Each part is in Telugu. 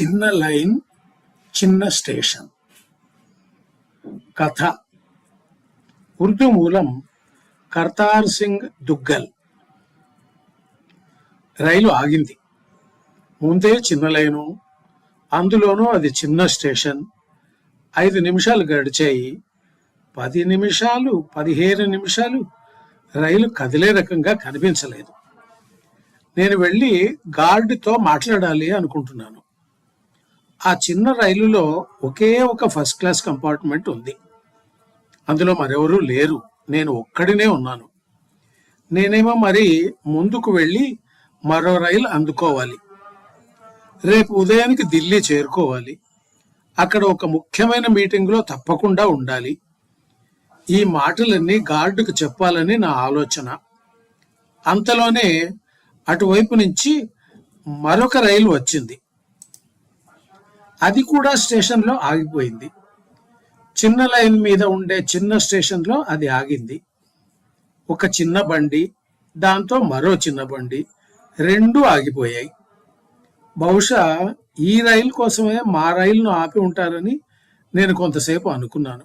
చిన్న లైన్ చిన్న స్టేషన్. కథ. ఉర్దూ మూలం కర్తార్ సింగ్ దుగ్గల్. రైలు ఆగింది. ముందే చిన్న లైను అందులోనూ అది చిన్న స్టేషన్. ఐదు నిమిషాలు గడిచాయి. పది నిమిషాలు పదిహేను నిమిషాలు రైలు కదిలే రకంగా కనిపించలేదు. నేను వెళ్ళి గార్డుతో మాట్లాడాలి అనుకుంటున్నాను. ఆ చిన్న రైలులో ఒకే ఒక ఫస్ట్ క్లాస్ కంపార్ట్మెంట్ ఉంది. అందులో మరెవరూ లేరు. నేను ఒక్కడినే ఉన్నాను. నేనేమో మరి ముందుకు వెళ్ళి మరో రైలు అందుకోవాలి. రేపు ఉదయానికి ఢిల్లీ చేరుకోవాలి. అక్కడ ఒక ముఖ్యమైన మీటింగ్లో తప్పకుండా ఉండాలి. ఈ మాటలన్నీ గార్డుకు చెప్పాలని నా ఆలోచన. అంతలోనే అటువైపు నుంచి మరొక రైలు వచ్చింది. అది కూడా స్టేషన్లో ఆగిపోయింది. చిన్న లైన్ మీద ఉండే చిన్న స్టేషన్లో అది ఆగింది. ఒక చిన్న బండి దాంతో మరో చిన్న బండి రెండు ఆగిపోయాయి. బహుశా ఈ రైలు కోసమే మా రైలును ఆపి ఉంటారని నేను కొంతసేపు అనుకున్నాను.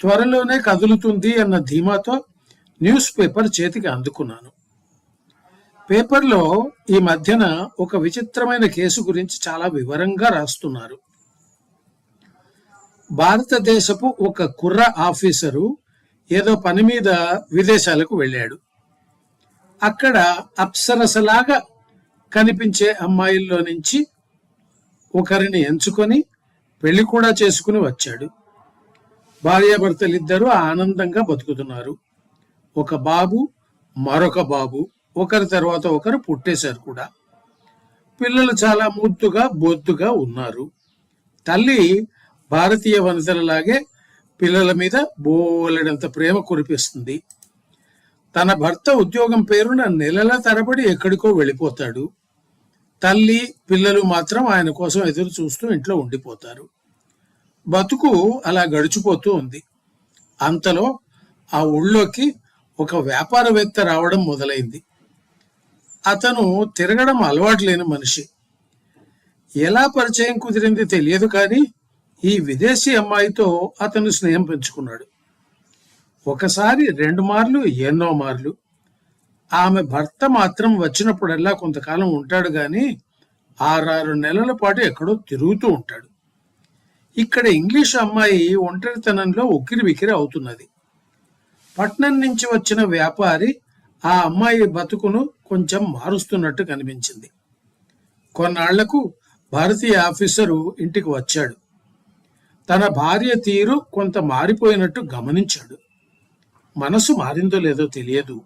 త్వరలోనే కదులుతుంది అన్న ధీమాతో న్యూస్ పేపర్ చేతికి అందుకున్నాను. పేపర్లో ఈ మధ్యన ఒక విచిత్రమైన కేసు గురించి చాలా వివరంగా రాస్తున్నారు. భారతదేశపు ఒక కుర్ర ఆఫీసరు ఏదో పని మీద విదేశాలకు వెళ్ళాడు. అక్కడ అప్సరసలాగా కనిపించే అమ్మాయిల్లో నుంచి ఒకరిని ఎంచుకొని పెళ్ళి కూడా చేసుకుని వచ్చాడు. భార్యాభర్తలిద్దరూ ఆనందంగా బతుకుతున్నారు. ఒక బాబు మరొక బాబు ఒకరి తర్వాత ఒకరు పుట్టేశారు కూడా. పిల్లలు చాలా ముద్దుగా బొద్దుగా ఉన్నారు. తల్లి భారతీయ వనితలలాగే పిల్లల మీద బోలెడంత ప్రేమ కురిపిస్తుంది. తన భర్త ఉద్యోగం పేరున నెలల తరబడి ఎక్కడికో వెళ్ళిపోతాడు. తల్లి పిల్లలు మాత్రం ఆయన కోసం ఎదురు చూస్తూ ఇంట్లో ఉండిపోతారు. బతుకు అలా గడిచిపోతూ ఉంది. అంతలో ఆ ఊళ్ళోకి ఒక వ్యాపారవేత్త రావడం మొదలైంది. అతను తిరగడం అలవాటు లేని మనిషి. ఎలా పరిచయం కుదిరింది తెలియదు కానీ ఈ విదేశీ అమ్మాయితో అతను స్నేహం పెంచుకున్నాడు. ఒకసారి రెండు మార్లు ఎన్నో మార్లు. ఆమె భర్త మాత్రం వచ్చినప్పుడల్లా కొంతకాలం ఉంటాడు కానీ ఆరారు నెలల పాటు ఎక్కడో తిరుగుతూ ఉంటాడు. ఇక్కడ ఇంగ్లీష్ అమ్మాయి ఒంటరితనంలో ఉక్కిరి బిక్కిరి అవుతున్నది. పట్నం నుంచి వచ్చిన వ్యాపారి ఆ అమ్మాయి బతుకును కొంచెం మారుస్తున్నట్టు కనిపించింది. కొన్నాళ్ళకు భారతీయ ఆఫీసరు ఇంటికి వచ్చాడు. తన భార్య తీరు కొంత మారిపోయినట్టు గమనించాడు. మనసు మారిందో లేదో తెలియదు.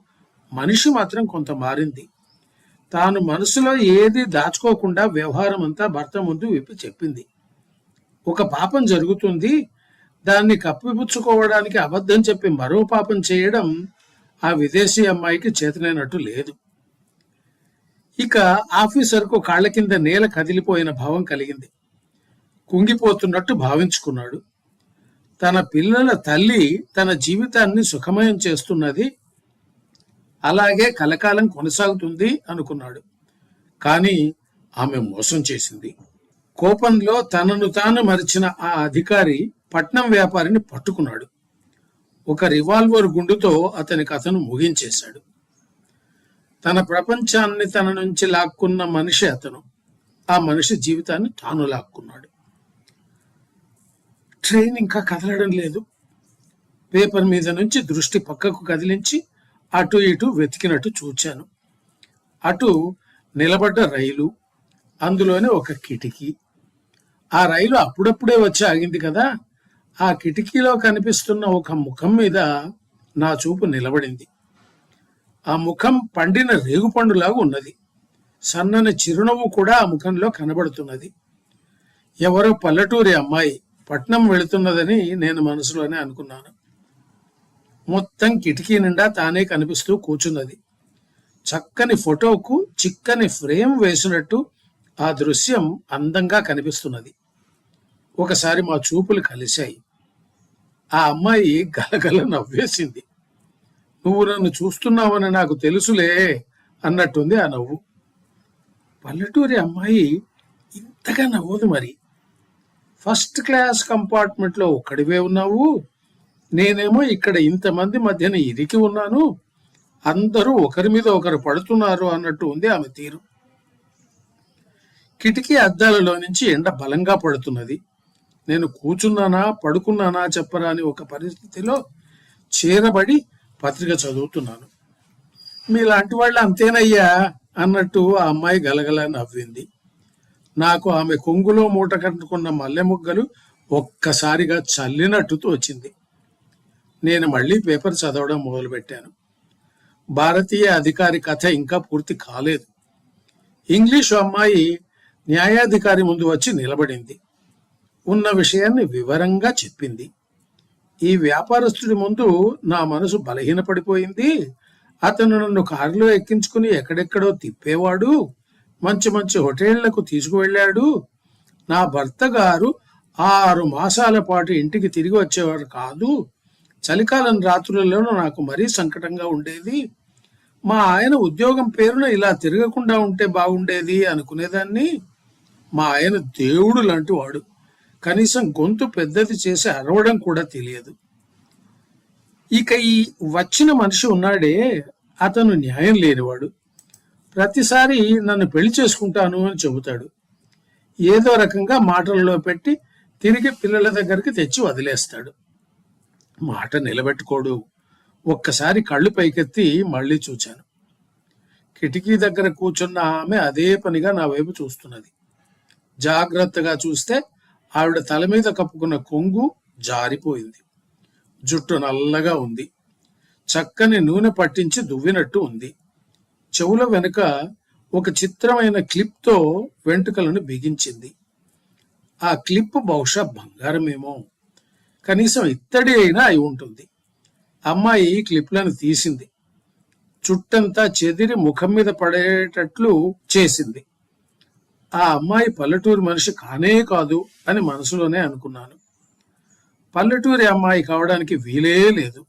మనిషి మాత్రం కొంత మారింది. తాను మనసులో ఏది దాచుకోకుండా వ్యవహారం అంతా భర్త ముందు విప్పి చెప్పింది. ఒక పాపం జరుగుతుంది. దాన్ని కప్పిపుచ్చుకోవడానికి అబద్ధం చెప్పి మరో పాపం చేయడం ఆ విదేశీ అమ్మాయికి చేతనైనట్టు లేదు. ఇక ఆఫీసర్కు కాళ్ళ కింద నేల కదిలిపోయిన భావం కలిగింది. కుంగిపోతున్నట్టు భావించుకున్నాడు. తన పిల్లల తల్లి తన జీవితాన్ని సుఖమయం చేస్తున్నది అలాగే కలకాలం కొనసాగుతుంది అనుకున్నాడు. కానీ ఆమె మోసం చేసింది. కోపంలో తనను తాను మరిచిన ఆ అధికారి పట్నం వ్యాపారిని పట్టుకున్నాడు. ఒక రివాల్వర్ గుండుతో అతని కథను ముగించేశాడు. తన ప్రపంచాన్ని తన నుంచి లాక్కున్న మనిషి అతను. ఆ మనిషి జీవితాన్ని తాను లాక్కున్నాడు. ట్రైన్ ఇంకా కదలడం లేదు. పేపర్ మీద నుంచి దృష్టి పక్కకు కదిలించి అటు ఇటు వెతికినట్టు చూచాను. అటు నిలబడ్డ రైలు అందులోనే ఒక కిటికీ. ఆ రైలు అప్పుడప్పుడే వచ్చి ఆగింది కదా. ఆ కిటికీలో కనిపిస్తున్న ఒక ముఖం మీద నా చూపు నిలబడింది. ఆ ముఖం పండిన రేగుపండులాగా ఉన్నది. సన్నని చిరునవ్వు కూడా ఆ ముఖంలో కనబడుతున్నది. ఎవరో పల్లెటూరి అమ్మాయి పట్నం వెళుతున్నదని నేను మనసులోనే అనుకున్నాను. మొత్తం కిటికీ నిండా తానే కనిపిస్తూ కూర్చున్నది. చక్కని ఫోటోకు చిక్కని ఫ్రేమ్ వేసినట్టు ఆ దృశ్యం అందంగా కనిపిస్తున్నది. ఒకసారి మా చూపులు కలిశాయి. ఆ అమ్మాయి గలగల నవ్వేసింది. నువ్వు నన్ను చూస్తున్నావని నాకు తెలుసులే అన్నట్టుంది ఆ నవ్వు. పల్లెటూరి అమ్మాయి ఇంతగా నవ్వదు మరి. ఫస్ట్ క్లాస్ కంపార్ట్మెంట్లో ఒక్కడివే ఉన్నావు. నేనేమో ఇక్కడ ఇంతమంది మధ్యన ఇరికి ఉన్నాను. అందరూ ఒకరి మీద ఒకరు పడుతున్నారు అన్నట్టు ఉంది ఆమె తీరు. కిటికీ అద్దాలలో నుంచి ఎండ బలంగా పడుతున్నది. నేను కూర్చున్నానా పడుకున్నానా చెప్పరా అని ఒక పరిస్థితిలో చేరబడి పత్రిక చదువుతున్నాను. మీలాంటి వాళ్ళు అంతేనయ్యా అన్నట్టు ఆ అమ్మాయి గలగల నవ్వింది. నాకు ఆమె కొంగులో మూట కట్టుకున్న మల్లె ముగ్గలు ఒక్కసారిగా చల్లినట్టు తోచింది. నేను మళ్ళీ పేపర్ చదవడం మొదలుపెట్టాను. భారతీయ అధికారి కథ ఇంకా పూర్తి కాలేదు. ఇంగ్లీషు అమ్మాయి న్యాయాధికారి ముందు వచ్చి నిలబడింది. ఉన్న విషయాన్ని వివరంగా చెప్పింది. ఈ వ్యాపారస్తుడి ముందు నా మనసు బలహీనపడిపోయింది. అతను నన్ను కారులో ఎక్కించుకుని ఎక్కడెక్కడో తిప్పేవాడు. మంచి మంచి హోటళ్ళకు తీసుకువెళ్ళాడు. నా భర్త గారు ఆరు మాసాల పాటు ఇంటికి తిరిగి వచ్చేవారు కాదు. చలికాలం రాత్రులలోనూ నాకు మరీ సంకటంగా ఉండేది. మా ఆయన ఉద్యోగం పేరున ఇలా తిరగకుండా ఉంటే బాగుండేది అనుకునేదాన్ని. మా ఆయన దేవుడు లాంటి వాడు. కనీసం గొంతు పెద్దది చేసి అరవడం కూడా తెలియదు. ఇక ఈ వచ్చిన మనిషి ఉన్నాడే అతను న్యాయం లేనివాడు. ప్రతిసారి నన్ను పెళ్ళి చేసుకుంటాను అని చెబుతాడు. ఏదో రకంగా మాటలలో పెట్టి తిరిగి పిల్లల దగ్గరికి తెచ్చి వదిలేస్తాడు. మాట నిలబెట్టుకోడు. ఒక్కసారి కళ్ళు పైకెత్తి మళ్ళీ చూచాను కిటికీ దగ్గర కూర్చున్న ఆమె అదే పనిగా నా వైపు చూస్తున్నది. జాగ్రత్తగా చూస్తే ఆవిడ తల మీద కప్పుకున్న కొంగు జారిపోయింది. జుట్టు నల్లగా ఉంది. చక్కని నూనె పట్టించి దువ్వినట్టు ఉంది. చెవుల వెనుక ఒక చిత్రమైన క్లిప్తో వెంట్రుకలను బిగించింది. ఆ క్లిప్ బహుశా బంగారమేమో. కనీసం ఇత్తడి అయినా అయి ఉంటుంది. అమ్మాయి క్లిప్లను తీసింది. చుట్టంతా చెదిరి ముఖం మీద పడేటట్లు చేసింది. ఆ అమ్మాయి పల్లెటూరు మనిషి కానే కాదు అని మనసులోనే అనుకున్నాను. పల్లెటూరి అమ్మాయి కావడానికి వీలే లేదు.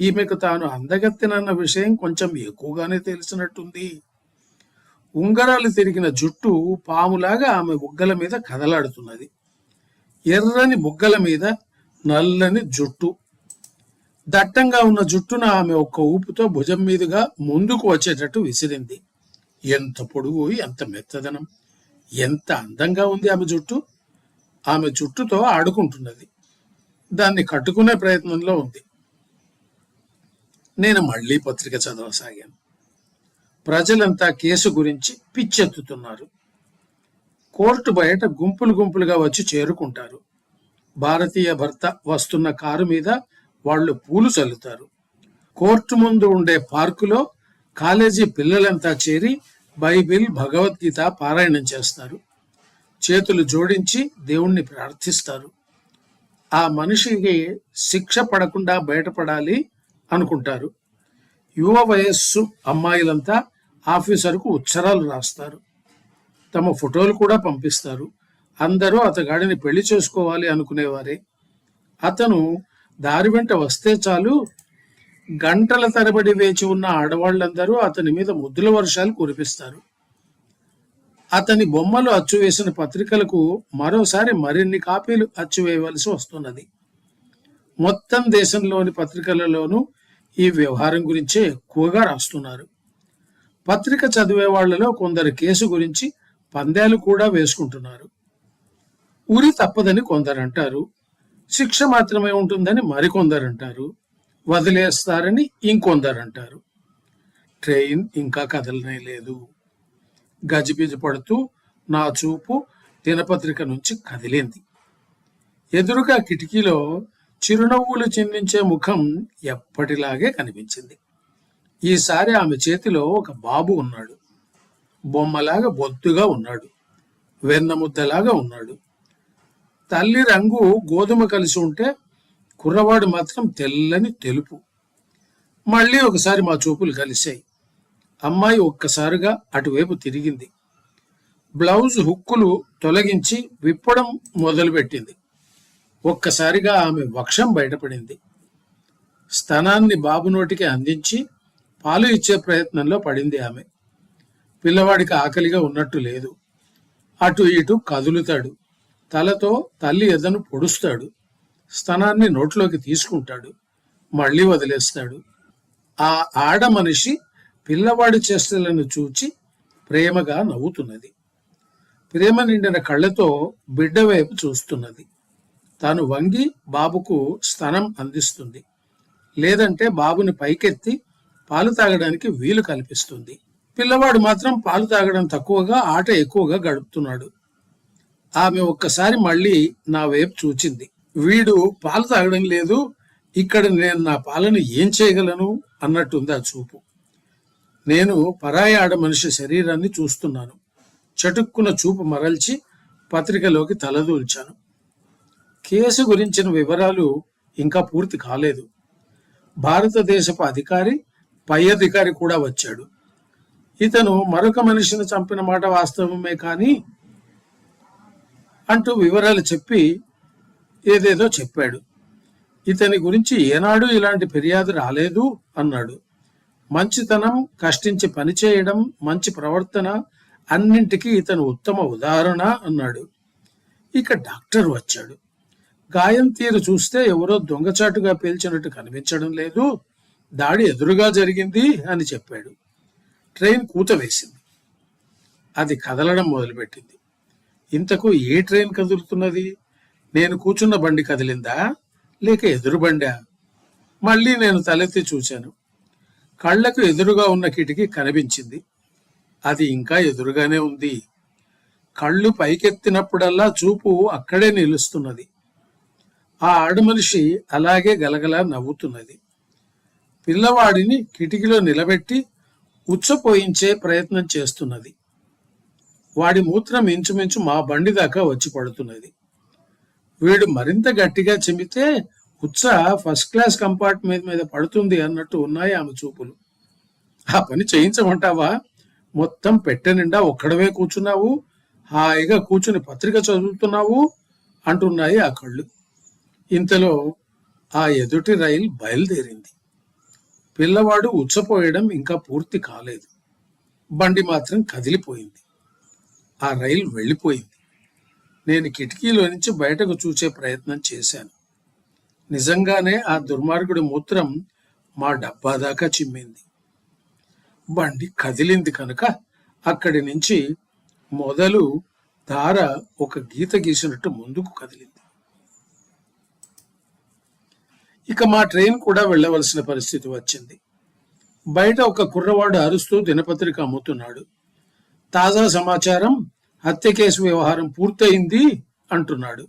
ఈమెకు తాను అందగత్తెనన్న విషయం కొంచెం ఎక్కువగానే తెలిసినట్టుంది. ఉంగరాలు తిరిగిన జుట్టు పాములాగా ఆమె బుగ్గల మీద కదలాడుతున్నది. ఎర్రని బుగ్గల మీద నల్లని జుట్టు. దట్టంగా ఉన్న జుట్టున ఆమె ఒక్క ఊపుతో భుజం మీదుగా ముందుకు వచ్చేటట్టు విసిరింది. ఎంత పొడుగు ఎంత మెత్తదనం. ఎంత అందంగా ఉంది ఆమె జుట్టు. ఆమె జుట్టుతో ఆడుకుంటున్నది. దాన్ని కట్టుకునే ప్రయత్నంలో ఉంది. నేను మళ్ళీ పత్రిక చదవసాగాను. ప్రజలంతా కేసు గురించి పిచ్చెత్తుతున్నారు. కోర్టు బయట గుంపులు గుంపులుగా వచ్చి చేరుకుంటారు. భారతీయ భర్త వస్తున్న కారు మీద వాళ్ళు పూలు చల్లుతారు. కోర్టు ముందు ఉండే పార్కులో కాలేజీ పిల్లలంతా చేరి బైబిల్ భగవద్గీత పారాయణం చేస్తారు. చేతులు జోడించి దేవుణ్ణి ప్రార్థిస్తారు. ఆ మనిషికి శిక్ష పడకుండా బయటపడాలి అనుకుంటారు. యువ వయస్సు అమ్మాయిలంతా ఆఫీసర్కు ఉచ్చరాలు రాస్తారు. తమ ఫోటోలు కూడా పంపిస్తారు. అందరూ అతగాడిని పెళ్ళి చేసుకోవాలి అనుకునేవారే. అతను దారి వెంట వస్తే చాలు గంటల తరబడి వేచి ఉన్న ఆడవాళ్ళందరూ అతని మీద ముద్దుల వర్షాలు కురిపిస్తారు. అతని బొమ్మలు అచ్చువేసిన పత్రికలకు మరోసారి మరిన్ని కాపీలు అచ్చువేయవలసి వస్తున్నది. మొత్తం దేశంలోని పత్రికలలోనూ ఈ వ్యవహారం గురించే ఎక్కువగా రాస్తున్నారు. పత్రిక చదివే వాళ్ళలో కొందరు కేసు గురించి పందాలు కూడా వేసుకుంటున్నారు. ఉరి తప్పదని కొందరు అంటారు శిక్ష మాత్రమే ఉంటుందని మరికొందరు అంటారు వదిలేస్తారని ఇంకొందరు అంటారు ట్రైన్ ఇంకా కదలనే లేదు. గజిబిజి పడుతూ నా చూపు దినపత్రిక నుంచి కదిలింది. ఎదురుగా కిటికీలో చిరునవ్వులు చిందించే ముఖం ఎప్పటిలాగే కనిపించింది. ఈసారి ఆమె చేతిలో ఒక బాబు ఉన్నాడు. బొమ్మలాగా బొద్దుగా ఉన్నాడు. వెన్నముద్దలాగా ఉన్నాడు. తల్లి రంగు గోధుమ కలిసి ఉంటే కుర్రవాడు మాత్రం తెల్లని తెలుపు. మళ్ళీ ఒకసారి మా చూపులు కలిశాయి. అమ్మాయి ఒక్కసారిగా అటువైపు తిరిగింది. బ్లౌజ్ హుక్కులు తొలగించి విప్పడం మొదలుపెట్టింది. ఒక్కసారిగా ఆమె వక్షం బయటపడింది. స్తనాన్ని బాబు నోటికి అందించి పాలు ఇచ్చే ప్రయత్నంలో పడింది ఆమె. పిల్లవాడికి ఆకలిగా ఉన్నట్టు లేదు. అటు ఇటు కదులుతాడు. తలతో తల్లి ఎదను పొడుస్తాడు. స్తనాన్ని నోట్లోకి తీసుకుంటాడు మళ్ళీ వదిలేస్తాడు. ఆ ఆడ మనిషి పిల్లవాడి చేష్టలను చూచి ప్రేమగా నవ్వుతున్నది. ప్రేమ నిండిన కళ్ళతో బిడ్డ వైపు చూస్తున్నది. తాను వంగి బాబుకు స్తనం అందిస్తుంది. లేదంటే బాబుని పైకెత్తి పాలు తాగడానికి వీలు కల్పిస్తుంది. పిల్లవాడు మాత్రం పాలు తాగడం తక్కువగా ఆట ఎక్కువగా గడుపుతున్నాడు. ఆమె ఒక్కసారి మళ్ళీ నా వైపు చూచింది. వీడు పాలు తాగడం లేదు ఇక్కడ నేను నా పాలను ఏం చేయగలను అన్నట్టుంది ఆ చూపు. నేను పరాయి ఆడ మనిషి శరీరాన్ని చూస్తున్నాను. చటుక్కున చూపు మరల్చి పత్రికలోకి తలదూల్చాను. కేసు గురించిన వివరాలు ఇంకా పూర్తి కాలేదు. భారతదేశపు అధికారి పై అధికారి కూడా వచ్చాడు. ఇతను మరొక మనిషిని చంపిన మాట వాస్తవమే కానీ అంటూ వివరాలు చెప్పి ఏదేదో చెప్పాడు. ఇతని గురించి ఏనాడు ఇలాంటి ఫిర్యాదు రాలేదు అన్నాడు. మంచితనం కష్టించి పనిచేయడం మంచి ప్రవర్తన అన్నింటికీ ఇతను ఉత్తమ ఉదాహరణ అన్నాడు. ఇక డాక్టర్ వచ్చాడు. గాయం తీరు చూస్తే ఎవరో దొంగచాటుగా పేల్చినట్టు కనిపించడం లేదు. దాడి ఎదురుగా జరిగింది అని చెప్పాడు. ట్రైన్ కూత వేసింది. అది కదలడం మొదలుపెట్టింది. ఇంతకు ఏ ట్రైన్ కదులుతున్నది? నేను కూర్చున్న బండి కదిలిందా? లేక ఎదురు బండా? మళ్ళీ నేను తలెత్తి చూశాను కళ్ళకు ఎదురుగా ఉన్న కిటికీ కనిపించింది. అది ఇంకా ఎదురుగానే ఉంది. కళ్ళు పైకెత్తినప్పుడల్లా చూపు అక్కడే నిలుస్తున్నది. ఆ ఆడమనిషి అలాగే గలగలా నవ్వుతున్నది. పిల్లవాడిని కిటికీలో నిలబెట్టి ఉచ్చపోయించే ప్రయత్నం చేస్తున్నది. వాడి మూత్రం ఇంచుమించు మా బండి దాకా వచ్చి పడుతున్నది. వీడు మరింత గట్టిగా చెమితే ఉత్స ఫస్ట్ క్లాస్ కంపార్ట్మెంట్ మీద పడుతుంది అన్నట్టు ఉన్నాయి ఆమె చూపులు. ఆ పని చేయించమంటావా? మొత్తం పెట్టె నిండా ఒక్కడవే కూర్చున్నావు. హాయిగా కూర్చుని పత్రిక చదువుతున్నావు అంటున్నాయి ఆ కళ్ళు. ఇంతలో ఆ ఎదుటి రైలు బయలుదేరింది. పిల్లవాడు ఉచ్చపోయడం ఇంకా పూర్తి కాలేదు. బండి మాత్రం కదిలిపోయింది. ఆ రైలు వెళ్ళిపోయింది. నేను కిటికీలో నుంచి బయటకు చూసే ప్రయత్నం చేశాను. నిజంగానే ఆ దుర్మార్గుడి మూత్రం మా డబ్బా దాకా చిమ్మింది. బండి కదిలింది కనుక అక్కడి నుంచి మొదలు దార ఒక గీత గీసినట్టు ముందుకు కదిలింది. ఇక మా ట్రైన్ కూడా వెళ్ళవలసిన పరిస్థితి వచ్చింది. బయట ఒక కుర్రవాడు అరుస్తూ దినపత్రిక అమ్ముతున్నాడు. తాజా సమాచారం హత్య కేసు వ్యవహారం పూర్తయింది అంటున్నాడు.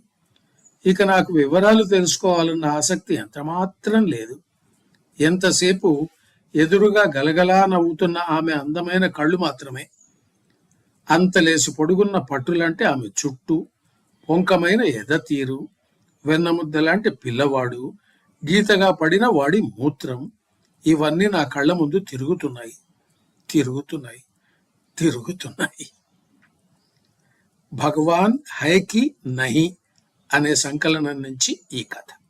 ఇక నాకు వివరాలు తెలుసుకోవాలన్న ఆసక్తి ఎంతమాత్రం లేదు. ఎంతసేపు ఎదురుగా గలగలా నవ్వుతున్న ఆమె అందమైన కళ్ళు మాత్రమే. అంతలేసి పొడుగున్న పట్టులంటే ఆమె చుట్టూ పొంకమైన ఎద తీరు వెన్నముద్ద లాంటి పిల్లవాడు గీతగా పడిన వాడి మూత్రం ఇవన్నీ నా కళ్ళ ముందు తిరుగుతున్నాయి తిరుగుతున్నాయి తిరుగుతున్నాయి. భగవాన్ హైకి నహి అనే సంకలనం నుంచి ఈ కథ.